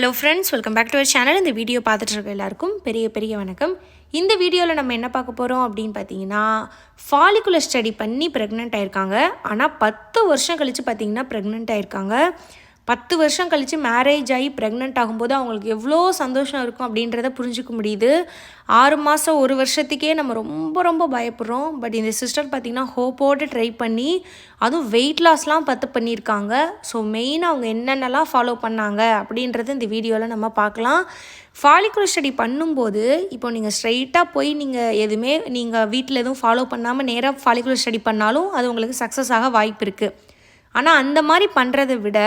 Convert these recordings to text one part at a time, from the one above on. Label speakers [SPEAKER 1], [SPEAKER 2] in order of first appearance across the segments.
[SPEAKER 1] Hello friends welcome back to our channel இந்த video பார்த்துட்டு இருக்க எல்லாருக்கும் பெரிய பெரிய வணக்கம். இந்த வீடியோவில் நம்ம என்ன பார்க்க போகிறோம் அப்படின்னு பார்த்தீங்கன்னா ஃபாலிகுலர் ஸ்டடி பண்ணி ப்ரெக்னென்ட் ஆயிருக்காங்க. ஆனால் பத்து வருஷம் கழித்து பார்த்தீங்கன்னா ப்ரெக்னென்ட் ஆயிருக்காங்க. பத்து வருஷம் கழித்து மேரேஜ் ஆகி ப்ரெக்னென்ட் ஆகும்போது அவங்களுக்கு எவ்வளோ சந்தோஷம் இருக்கும் அப்படின்றத புரிஞ்சுக்க முடியுது. ஆறு மாதம் ஒரு வருஷத்துக்கே நம்ம ரொம்ப ரொம்ப பயப்படுறோம். பட் இந்த சிஸ்டர் பார்த்திங்கன்னா ஹோப்போடு ட்ரை பண்ணி அதுவும் வெயிட் லாஸ்லாம் பத்து பண்ணியிருக்காங்க. ஸோ மெயினாக அவங்க என்னென்னலாம் ஃபாலோ பண்ணாங்க அப்படின்றது இந்த வீடியோவில் நம்ம பார்க்கலாம். ஃபாலிகுலர் ஸ்டடி பண்ணும்போது இப்போ நீங்கள் ஸ்ட்ரைட்டாக போய் நீங்கள் எதுவுமே நீங்கள் வீட்டில் எதுவும் ஃபாலோ பண்ணாமல் நேராக ஃபாலிகுலர் ஸ்டடி பண்ணாலும் அது உங்களுக்கு சக்ஸஸ் ஆக வாய்ப்பு இருக்குது ஆனால் அந்த மாதிரி பண்ணுறதை விட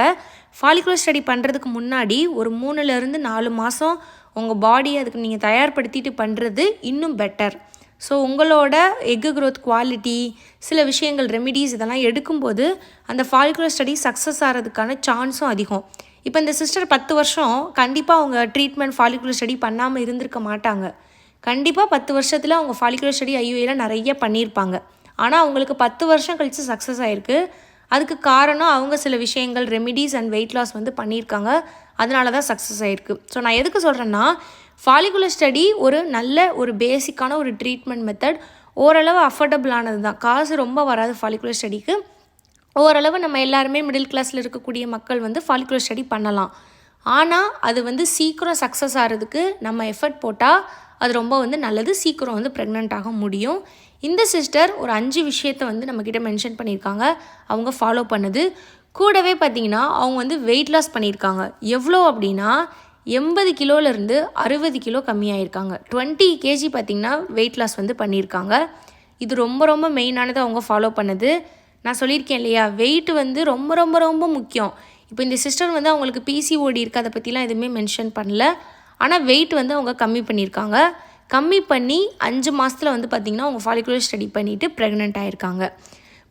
[SPEAKER 1] ஃபாலிகுலர் ஸ்டடி பண்ணுறதுக்கு முன்னாடி ஒரு மூணுலேருந்து நாலு மாதம் உங்கள் பாடியை அதுக்கு நீங்கள் தயார்படுத்திட்டு பண்ணுறது இன்னும் பெட்டர் ஸோ உங்களோட எக்கு க்ரோத் குவாலிட்டி சில விஷயங்கள் ரெமிடிஸ் இதெல்லாம் எடுக்கும்போது அந்த ஃபாலிகுலர் ஸ்டடி சக்ஸஸ் ஆகிறதுக்கான சான்ஸும் அதிகம். இப்போ இந்த சிஸ்டர் பத்து வருஷம் கண்டிப்பாக அவங்க ட்ரீட்மெண்ட் ஃபாலிகுலர் ஸ்டடி பண்ணாமல் இருந்திருக்க மாட்டாங்க. கண்டிப்பாக பத்து வருஷத்தில் அவங்க ஃபாலிகுலர் ஸ்டடி ஐயூஏல நிறைய பண்ணியிருப்பாங்க ஆனால் அவங்களுக்கு பத்து வருஷம் கழித்து சக்ஸஸ் ஆகிருக்கு அதுக்கு காரணம் அவங்க சில விஷயங்கள் ரெமிடிஸ் அண்ட் வெயிட் லாஸ் வந்து பண்ணியிருக்காங்க. அதனால தான் சக்ஸஸ் ஆகிருக்கு ஸோ நான் எதுக்கு சொல்கிறேன்னா ஃபாலிகுலர் ஸ்டடி ஒரு நல்ல ஒரு பேசிக்கான ஒரு ட்ரீட்மெண்ட் மெத்தட் ஓரளவு அஃபோர்டபுளானது தான். காசு ரொம்ப வராது ஃபாலிகுலர் ஸ்டடிக்கு ஓரளவு நம்ம எல்லாருமே மிடில் கிளாஸில் இருக்கக்கூடிய மக்கள் வந்து ஃபாலிகுலர் ஸ்டடி பண்ணலாம். ஆனால் அது வந்து சீக்கிரம் சக்ஸஸ் ஆகிறதுக்கு நம்ம எஃபர்ட் போட்டால் அது ரொம்ப வந்து நல்லது. சீக்கிரம் வந்து ப்ரெக்னென்ட் ஆக முடியும். இந்த சிஸ்டர் ஒரு அஞ்சு விஷயத்தை வந்து நம்மக்கிட்ட மென்ஷன் பண்ணியிருக்காங்க. அவங்க ஃபாலோ பண்ணுது. கூடவே பார்த்தீங்கன்னா அவங்க வந்து வெயிட் லாஸ் பண்ணியிருக்காங்க. எவ்வளோ அப்படின்னா எண்பது கிலோலேருந்து அறுபது கிலோ கம்மியாயிருக்காங்க. டுவெண்ட்டி கேஜி பார்த்தீங்கன்னா வெயிட் லாஸ் வந்து பண்ணியிருக்காங்க. இது ரொம்ப ரொம்ப மெயினானது அவங்க ஃபாலோ பண்ணுது. நான் சொல்லியிருக்கேன் இல்லையா வெயிட் வந்து ரொம்ப ரொம்ப ரொம்ப முக்கியம். இப்போ இந்த சிஸ்டர் வந்து அவங்களுக்கு பிசிஓடி இருக்குது அதை பற்றிலாம் எதுவுமே மென்ஷன் பண்ணல. ஆனால் வெயிட் வந்து அவங்க கம்மி பண்ணியிருக்காங்க. கம்மி பண்ணி அஞ்சு மாதத்தில் வந்து பார்த்திங்கன்னா அவங்க ஃபாலிகுலர் ஸ்டடி பண்ணிவிட்டு ப்ரெக்னென்ட் ஆகியிருக்காங்க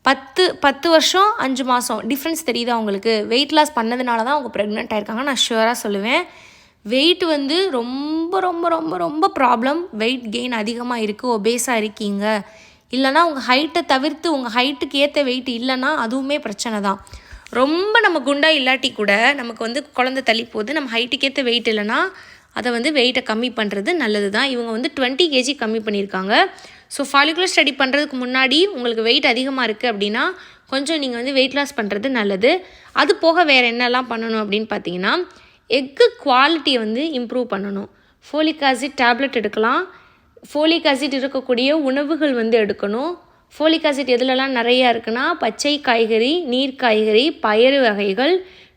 [SPEAKER 1] பத்து பத்து வருஷம் அஞ்சு மாதம் டிஃப்ரென்ஸ் தெரியுதா அவங்களுக்கு வெயிட் லாஸ் பண்ணதுனால தான் அவங்க ப்ரெக்னென்ட் ஆயிருக்காங்க. நான் ஷுவராக சொல்லுவேன். வெயிட் வந்து ரொம்ப ரொம்ப ரொம்ப ரொம்ப ப்ராப்ளம் வெயிட் கெயின் அதிகமாக இருக்குது ஒபேஸாக இருக்கீங்க. இல்லைனா உங்கள் ஹைட்டை தவிர்த்து உங்கள் ஹைட்டுக்கு ஏற்ற வெயிட் இல்லைன்னா அதுவுமே பிரச்சனை தான். ரொம்ப நம்ம குண்டாக இல்லாட்டி கூட நமக்கு வந்து குழந்தை தள்ளி போகுது. நம்ம ஹைட்டுக்கு ஏற்ற வெயிட் இல்லைன்னா அதை வந்து வெயிட்டை கம்மி பண்ணுறது நல்லது தான் இவங்க வந்து டுவெண்ட்டி கேஜி கம்மி பண்ணியிருக்காங்க. ஸோ ஃபாலிகுலர் ஸ்டடி பண்ணுறதுக்கு முன்னாடி உங்களுக்கு வெயிட் அதிகமாக இருக்குது அப்படின்னா கொஞ்சம் நீங்கள் வந்து வெயிட் லாஸ் பண்ணுறது நல்லது. அது போக வேறு என்னெல்லாம் பண்ணணும் அப்படின்னு பார்த்தீங்கன்னா எக்கு குவாலிட்டியை வந்து இம்ப்ரூவ் பண்ணணும். ஃபோலிக் ஆசிட் டேப்லெட் எடுக்கலாம். ஃபோலிக் ஆசிட் இருக்கக்கூடிய உணவுகள் வந்து எடுக்கணும். ஃபோலிக் ஆசிட் எதுலலாம் நிறையா இருக்குன்னா பச்சை காய்கறி நீர் காய்கறி பயறு வகைகள்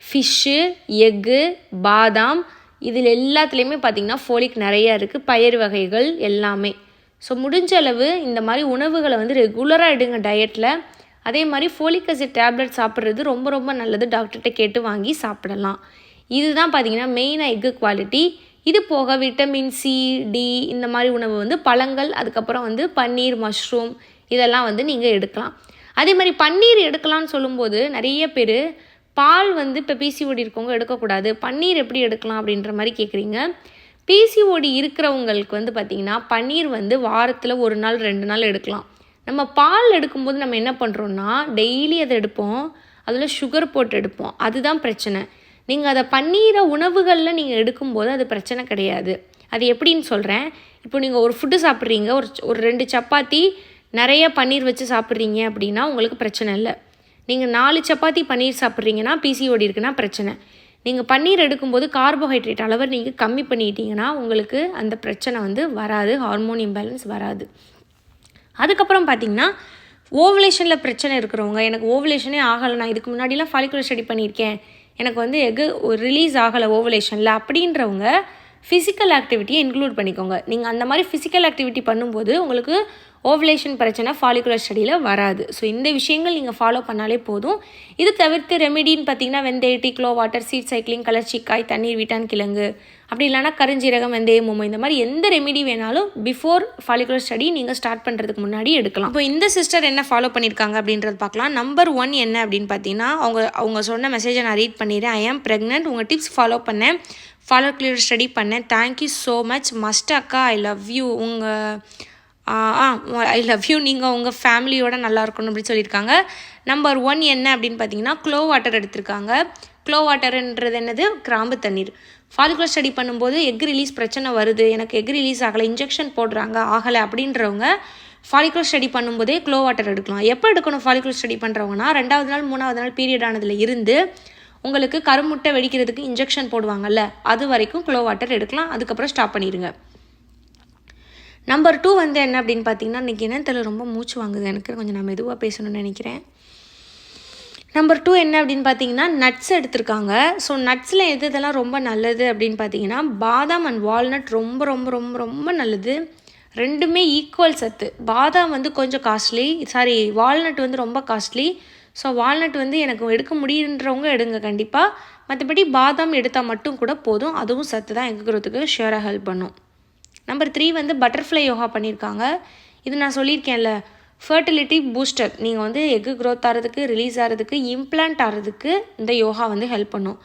[SPEAKER 1] ஃபிஷ்ஷு எக்கு பாதாம் இதில் எல்லாத்துலேயுமே பார்த்திங்கன்னா ஃபோலிக் நிறையா இருக்குது பயிர் வகைகள் எல்லாமே. ஸோ முடிஞ்ச அளவு இந்த மாதிரி உணவுகளை வந்து ரெகுலராக எடுங்க டயட்டில் அதே மாதிரி ஃபோலிக் அசிட் டேப்லெட் சாப்பிட்றது ரொம்ப ரொம்ப நல்லது. டாக்டர்கிட்ட கேட்டு வாங்கி சாப்பிடலாம். இதுதான் பார்த்திங்கன்னா மெயினாக எக்கு குவாலிட்டி இது போக விட்டமின் சி டி இந்த மாதிரி உணவு வந்து பழங்கள் அதுக்கப்புறம் வந்து பன்னீர் மஷ்ரூம் இதெல்லாம் வந்து நீங்கள் எடுக்கலாம். அதே மாதிரி பன்னீர் எடுக்கலாம்னு சொல்லும்போது நிறைய பேர் பால் வந்து இப்போ பிசிஓடி இருக்கவங்க எடுக்கக்கூடாது. பன்னீர் எப்படி எடுக்கலாம் அப்படின்ற மாதிரி கேட்குறீங்க பிசிஓடி இருக்கிறவங்களுக்கு வந்து பார்த்திங்கன்னா பன்னீர் வந்து வாரத்தில் ஒரு நாள் ரெண்டு நாள் எடுக்கலாம். நம்ம பால் எடுக்கும்போது நம்ம என்ன பண்ணுறோன்னா டெய்லி அதை எடுப்போம். அதில் சுகர் போட்டு எடுப்போம். அதுதான் பிரச்சனை. நீங்கள் அதை பன்னீரை உணவுகளில் நீங்கள் எடுக்கும்போது அது பிரச்சனை கிடையாது. அது எப்படின்னு சொல்கிறேன் இப்போ நீங்கள் ஒரு ஃபுட்டு சாப்பிட்றீங்க. ஒரு ஒரு ரெண்டு சப்பாத்தி நிறைய பன்னீர் வச்சு சாப்பிட்றீங்க அப்படின்னா உங்களுக்கு பிரச்சனை இல்லை. நீங்கள் நாலு சப்பாத்தி பன்னீர் சாப்பிட்றீங்கன்னா பிசிஓடி இருக்குன்னா பிரச்சனை. நீங்கள் பன்னீர் எடுக்கும்போது கார்போஹைட்ரேட் அளவை நீங்கள் கம்மி பண்ணிட்டீங்கன்னா உங்களுக்கு அந்த பிரச்சனை வந்து வராது ஹார்மோன் இம்பேலன்ஸ் வராது. அதுக்கப்புறம் பார்த்தீங்கன்னா ஓவலேஷனில் பிரச்சனை இருக்கிறவங்க எனக்கு ஓவலேஷனே ஆகலை நான் இதுக்கு முன்னாடிலாம் ஃபாலிகுலர் ஸ்டடி பண்ணியிருக்கேன். எனக்கு வந்து எகு ரிலீஸ் ஆகலை ஓவலேஷனில் அப்படின்றவங்க ஃபிசிக்கல் ஆக்டிவிட்டியை இன்க்ளூட் பண்ணிக்கோங்க. நீங்கள் அந்த மாதிரி ஃபிசிக்கல் ஆக்டிவிட்டி பண்ணும்போது உங்களுக்கு ஓவலேஷன் பிரச்சனை ஃபாலிகுலர் ஸ்டடியில் வராது. ஸோ இந்த விஷயங்கள் நீங்கள் ஃபாலோ பண்ணாலே போதும். இது தவிர்த்து ரெமிடின்னு பார்த்தீங்கன்னா வெந்தய tea clove water seed cycling கலர்ச்சிக்காய் தண்ணீர் வீட்டான் கிழங்கு அப்படி இல்லைனா கருஞ்சீரகம் வெந்தயம் மோமோ இந்த மாதிரி எந்த ரெமிடி வேணாலும் பிஃபோர் ஃபாலிகுலர் ஸ்டடி நீங்கள் ஸ்டார்ட் பண்ணுறதுக்கு முன்னாடி எடுக்கலாம். இப்போ இந்த சிஸ்டர் என்ன ஃபாலோ பண்ணியிருக்காங்க அப்படின்றது பார்க்கலாம். நம்பர் ஒன் என்ன அப்படின்னு பார்த்தீங்கன்னா அவங்க அவங்க சொன்ன மெசேஜை நான் ரீட் பண்ணிடுறேன். ஐ ஆம் ப்ரெக்னென்ட் உங்கள் டிப்ஸ் ஃபாலோ பண்ணேன். ஃபாலோ கிளியர் ஸ்டடி பண்ணேன். Thank you so much must அக்கா ஐ லவ் யூ உங்கள் ஆ ஐ லவ் யூ நீங்கள் உங்கள் ஃபேமிலியோட நல்லா இருக்கணும் அப்படின்னு சொல்லியிருக்காங்க. நம்பர் ஒன் என்ன அப்படின்னு பார்த்தீங்கன்னா க்ளோ வாட்டர் எடுத்திருக்காங்க. க்ளோ வாட்டர்ன்றது என்னது? கிராம்பு தண்ணீர். ஃபாலிகுலர் ஸ்டடி பண்ணும்போது எக் ரிலீஸ் பிரச்சனை வருது. எனக்கு எக் ரிலீஸ் ஆகலை. இன்ஜெக்ஷன் போடுறாங்க. ஆகலை அப்படின்றவங்க ஃபாலிகுலர் ஸ்டடி பண்ணும்போதே க்ளோ வாட்டர் எடுக்கலாம். எப்போ எடுக்கணும் ஃபாலிகுலர் ஸ்டடி பண்ணுறவங்கன்னா ரெண்டாவது நாள் மூணாவது நாள் பீரியட் ஆனதில் இருந்து உங்களுக்கு கருமுட்டை வெடிக்கிறதுக்கு இன்ஜெக்ஷன் போடுவாங்கல்ல அது வரைக்கும் க்ளோ வாட்டர் எடுக்கலாம் அதுக்கப்புறம் ஸ்டாப் பண்ணிடுங்க. நம்பர் டூ வந்து என்ன அப்படின்னு பார்த்தீங்கன்னா இன்றைக்கி என்னன்னு தெரியல ரொம்ப மூச்சு வாங்குது. எனக்கு கொஞ்சம் நான் மெதுவாக பேசணும்னு நினைக்கிறேன். நம்பர் டூ என்ன அப்படின்னு பார்த்தீங்கன்னா நட்ஸ் எடுத்திருக்காங்க. ஸோ நட்ஸில் எது இதெல்லாம் ரொம்ப நல்லது அப்படின்னு பார்த்தீங்கன்னா பாதாம் அண்ட் வால்நட் ரொம்ப ரொம்ப ரொம்ப ரொம்ப நல்லது. ரெண்டுமே ஈக்குவல் சத்து. பாதாம் வந்து கொஞ்சம் காஸ்ட்லி சாரி வால்நட் வந்து ரொம்ப காஸ்ட்லி ஸோ வால்நட் வந்து எனக்கு எடுக்க முடியுன்றவங்க எடுங்க கண்டிப்பாக மற்றபடி பாதாம் எடுத்தால் மட்டும் கூட போதும். அதுவும் சத்து தான். எக் குரோத்துக்கு ஷியராக ஹெல்ப் பண்ணும். நம்பர் த்ரீ வந்து பட்டர்ஃப்ளை யோகா பண்ணியிருக்காங்க. இது நான் சொல்லியிருக்கேன்ல ஃபர்டிலிட்டி பூஸ்டர் நீங்கள் வந்து எக்கு க்ரோத் ஆகிறதுக்கு ரிலீஸ் ஆகிறதுக்கு இம்ப்ளான்ட் ஆகிறதுக்கு இந்த யோகா வந்து ஹெல்ப் பண்ணும்.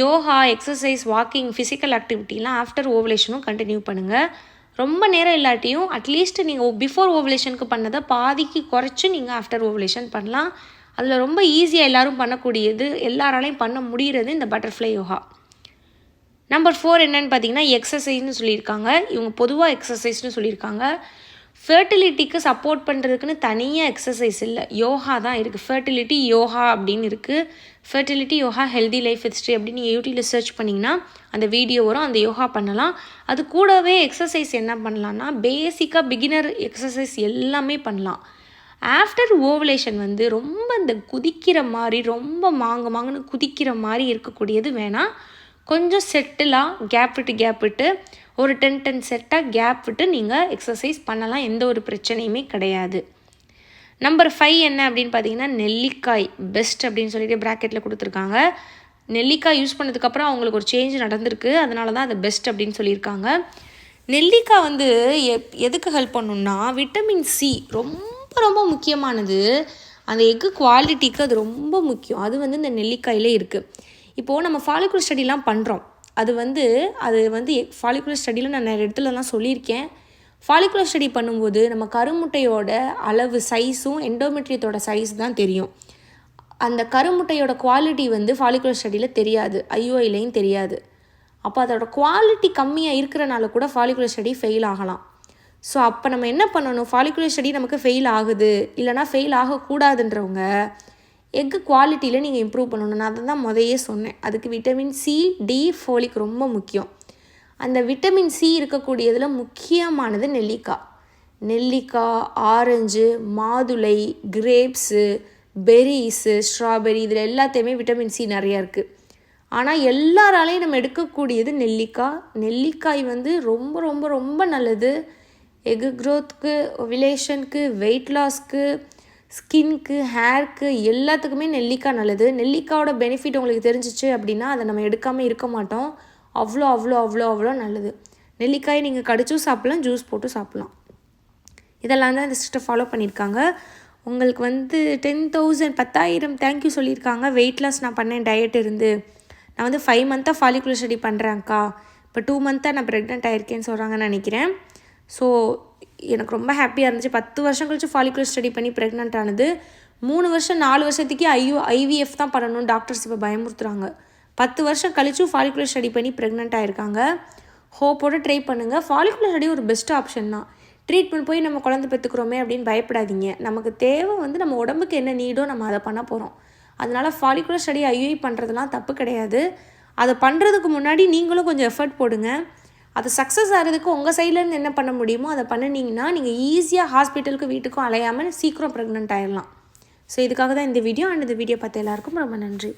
[SPEAKER 1] யோகா எக்ஸசைஸ் வாக்கிங் ஃபிசிக்கல் ஆக்டிவிட்டிலாம் ஆஃப்டர் ஓவலேஷனும் கண்டினியூ பண்ணுங்கள் ரொம்ப நேரம் இல்லாட்டியும் அட்லீஸ்ட் நீங்கள் பிஃபோர் ஓவலேஷனுக்கு பண்ணதை பாதிக்கு குறைச்சி நீங்கள் ஆஃப்டர் ஓவலேஷன் பண்ணலாம். அதில் ரொம்ப ஈஸியாக எல்லோரும் பண்ணக்கூடியது எல்லாராலையும் பண்ண முடிகிறது இந்த பட்டர்ஃப்ளை யோகா. நம்பர் ஃபோர் என்னன்னு பார்த்தீங்கன்னா எக்ஸசைஸ்னு சொல்லியிருக்காங்க. இவங்க பொதுவாக எக்ஸசைஸ்னு சொல்லியிருக்காங்க. ஃபர்டிலிட்டிக்கு சப்போர்ட் பண்ணுறதுக்குன்னு தனியாக எக்ஸசைஸ் இல்லை. யோகா தான் இருக்குது ஃபர்டிலிட்டி யோகா அப்படின்னு இருக்குது fertility yoga healthy life history அப்படின்னு நீங்கள் யூடியூப்பில் சர்ச் பண்ணிங்கன்னா அந்த வீடியோ வரும். அந்த யோகா பண்ணலாம். அது கூடவே எக்ஸசைஸ் என்ன பண்ணலான்னா பேசிக்காக பிகினர் எக்ஸசைஸ் எல்லாமே பண்ணலாம். ஆஃப்டர் ஓவலேஷன் வந்து ரொம்ப இந்த குதிக்கிற மாதிரி ரொம்ப மாங்கு மாங்குன்னு குதிக்கிற மாதிரி இருக்கக்கூடியது வேணாம் கொஞ்சம் செட்டிலாக கேப் விட்டு கேப் விட்டு ஒரு டென் டென் செட்டாக கேப் விட்டு நீங்கள் எக்ஸசைஸ் பண்ணலாம். எந்த ஒரு பிரச்சனையுமே கிடையாது. நம்பர் ஃபைவ் என்ன அப்படின்னு பார்த்தீங்கன்னா நெல்லிக்காய் பெஸ்ட் அப்படின்னு சொல்லிட்டு ப்ராக்கெட்டில் கொடுத்துருக்காங்க. நெல்லிக்காய் யூஸ் பண்ணதுக்கப்புறம் அவங்களுக்கு ஒரு சேஞ்ச் நடந்திருக்கு. அதனால தான் அது பெஸ்ட் அப்படின்னு சொல்லியிருக்காங்க. நெல்லிக்காய் வந்து எப் எதுக்கு ஹெல்ப் பண்ணுன்னா விட்டமின் சி ரொம்ப ரொம்ப முக்கியமானது அந்த எக்கு குவாலிட்டிக்கு அது ரொம்ப முக்கியம். அது வந்து இந்த நெல்லிக்காயிலே இருக்குது இப்போது நம்ம ஃபாலிகுலர் ஸ்டடிலாம் பண்ணுறோம் அது வந்து அது வந்து ஃபாலிகுலர் ஸ்டடியில் நான் நிறைய இடத்துலலாம் சொல்லியிருக்கேன். ஃபாலிகுலர் ஸ்டடி பண்ணும்போது நம்ம கருமுட்டையோட அளவு சைஸும் எண்டோமெட்ரியத்தோட சைஸ் தான் தெரியும். அந்த கருமுட்டையோட குவாலிட்டி வந்து ஃபாலிகுலர் ஸ்டடியில் தெரியாது. ஐஓஐலையும் தெரியாது. அப்போ அதோட குவாலிட்டி கம்மியாக இருக்கிறனால கூட ஃபாலிகுலர் ஸ்டடி ஃபெயில் ஆகலாம். ஸோ அப்போ நம்ம என்ன பண்ணணும்? ஃபாலிகுலர் ஸ்டடி நமக்கு ஃபெயில் ஆகுது. இல்லைனா ஃபெயில் ஆகக்கூடாதுன்றவங்க எக்கு குவாலிட்டியில் நீங்கள் இம்ப்ரூவ் பண்ணணும். நான் அதை தான் முதையே சொன்னேன். அதுக்கு விட்டமின் சி டி ஃபோலிக் ரொம்ப முக்கியம். அந்த விட்டமின் சி இருக்கக்கூடியதில் முக்கியமானது நெல்லிக்காய் நெல்லிக்காய் ஆரஞ்சு மாதுளை கிரேப்ஸு பெரிஸு ஸ்ட்ராபெரி இதில் எல்லாத்தையுமே விட்டமின் சி நிறையா இருக்குது ஆனால் எல்லாராலையும் நம்ம எடுக்கக்கூடியது நெல்லிக்காய் நெல்லிக்காய் வந்து ரொம்ப ரொம்ப ரொம்ப நல்லது. எகு க்ரோத்துக்கு ஒவிலேஷனுக்கு வெயிட் லாஸ்க்கு ஸ்கின்க்கு ஹேர்க்கு எல்லாத்துக்குமே நெல்லிக்காய் நல்லது. நெல்லிக்காயோட பெனிஃபிட் உங்களுக்கு தெரிஞ்சிச்சு அப்படின்னா அதை நம்ம எடுக்காமல் இருக்க மாட்டோம். அவ்வளோ அவ்வளோ அவ்வளோ அவ்வளோ நல்லது. நெல்லிக்காயை நீங்கள் கடிச்சும் சாப்பிட்லாம் ஜூஸ் போட்டு சாப்பிட்லாம். இதெல்லாம் தான் இந்த சிஸ்டர் ஃபாலோ பண்ணியிருக்காங்க. உங்களுக்கு வந்து டென் தௌசண்ட் பத்தாயிரம் தேங்க்யூ சொல்லியிருக்காங்க. வெயிட் லாஸ் நான் பண்ணேன் டயட் இருந்து. நான் வந்து ஃபைவ் மந்த்தாக ஃபாலிகுலர் ஸ்டடி பண்ணுறேன்க்கா இப்போ டூ மந்த்தாக நான் ப்ரெக்னென்ட் ஆயிருக்கேன்னு சொல்கிறாங்கன்னு நினைக்கிறேன். ஸோ எனக்கு ரொம்ப ஹாப்பியாக இருந்துச்சு. பத்து வருஷம் கழிச்சு ஃபாலிகுலர் ஸ்டடி பண்ணி ப்ரெக்னென்ட் ஆனது. மூணு வருஷம் நாலு வருஷத்துக்கே ஐயோ ஐவிஎஃப் தான் பண்ணணும் டாக்டர்ஸ் இப்போ பயமுறுத்துறாங்க. பத்து வருஷம் கழிச்சும் ஃபாலிகுலர் ஸ்டடி பண்ணி ப்ரெக்னென்ட் ஆயிருக்காங்க. ஹோப்போடு ட்ரை பண்ணுங்கள் ஃபாலிகுலர் ஸ்டடி ஒரு பெஸ்ட் ஆப்ஷன் தான். ட்ரீட்மெண்ட் போய் நம்ம குழந்தை பெற்றுக்கிறோமே அப்படின்னு பயப்படாதீங்க. நமக்கு தேவை வந்து நம்ம உடம்புக்கு என்ன நீடோ நம்ம அதை பண்ண போகிறோம் அதனால் ஃபாலிகுலர் ஸ்டடி ஐயூஐ பண்ணுறதுலாம் தப்பு கிடையாது. அதை பண்ணுறதுக்கு முன்னாடி நீங்களும் கொஞ்சம் எஃபர்ட் போடுங்க. அது சக்ஸஸ் ஆகிறதுக்கு உங்கள் சைட்லேருந்து என்ன பண்ண முடியுமோ அதை பண்ணினீங்கன்னா நீங்கள் ஈஸியாக ஹாஸ்பிட்டலுக்கு வீட்டுக்கும் அலையாமல் சீக்கிரம் ப்ரெக்னென்ட் ஆயிடலாம் ஸோ இதுக்காக தான் இந்த வீடியோ அண்ட் இந்த வீடியோ பார்த்த எல்லாருக்கும் ரொம்ப நன்றி.